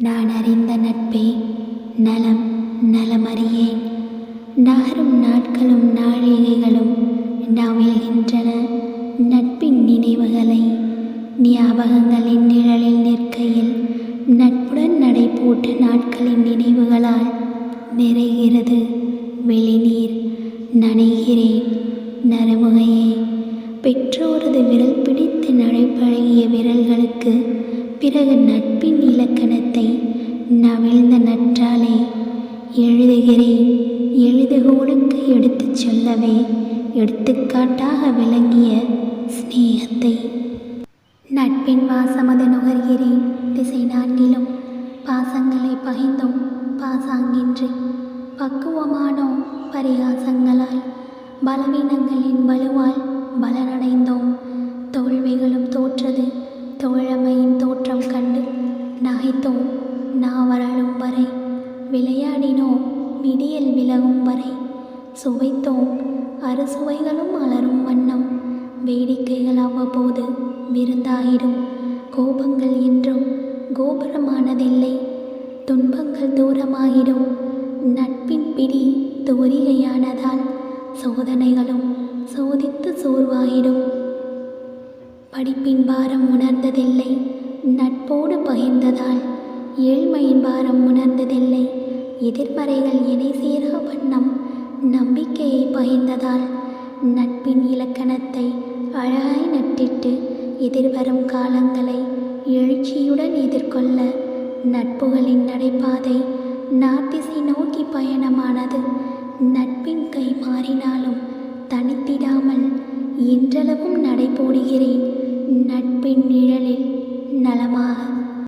நான் அறிந்த நட்பே நலம் நலமறியேன் நகரும் நாட்களும் நாழிகைகளும் நவிழ்கின்றன. நட்பின் நினைவுகளை ஞாபகங்களின் நிழலில் நிற்கையில் நட்புடன் நடைபோட்ட நாட்களின் நினைவுகளால் நிறைகிறது. வெளிநீர் நனைகிறேன் நறுமுகையே. பெற்றோரது விரல் பிடித்து நடைபழகிய விரல்களுக்கு பிறகு நட்பின் நவிழ்ந்த நற்றாலே எழுதுகிறேன். எழுதுகோலுக்கு எடுத்துச் சொல்லவே எடுத்துக்காட்டாக விளங்கிய சிநேகத்தை. நட்பின் வாசமது நுகர்கிறேன். திசை நான்கிலும் பாசங்களை பகிர்ந்தோம் பாசாங்கின்றி பக்குவமானோம் பரிகாசங்களால் பலவீனங்களின் வலுவால் பலனடைந்தோம். தோல்விகளும் தோற்றது தோழமையின் தோற்றம் கண்டு நகைத்தோம். நாவரழும் வரை விளையாடினோம் விடியல் விலகும் வரை. சுவைத்தோம் அறுசுவைகளும் அலரும் வண்ணம். வேடிக்கைகள் அவ்வப்போது விருந்தாயிடும். கோபங்கள் என்றும் கோபுரமானதில்லை. துன்பங்கள் தூரமாகிடும் நட்பின் பிடி தோரிகையானதால் சோதனைகளும் சோதித்து சோர்வாகிடும் படிப்பின் பாரம் உணர்ந்ததில்லை. நட்போடு பகிர்ந்ததால் ஏழ்மையின் பாரம் உணர்ந்ததில்லை. எதிர்மறைகள் இணை சேரா வண்ணம் நம்பிக்கையை பகிர்ந்ததால் நட்பின் இலக்கணத்தை அழகாய் நட்டிட்டு எதிர்வரும் காலங்களை எழுச்சியுடன் எதிர்கொள்ள நட்புகளின் நடைபாதை நார்த்திசை நோக்கி பயணமானது. நட்பின் கை மாறினாலும் தனித்திடாமல் இன்றளவும் நடைபோடுகிறேன். நட்பின் நிழலில் நலமாக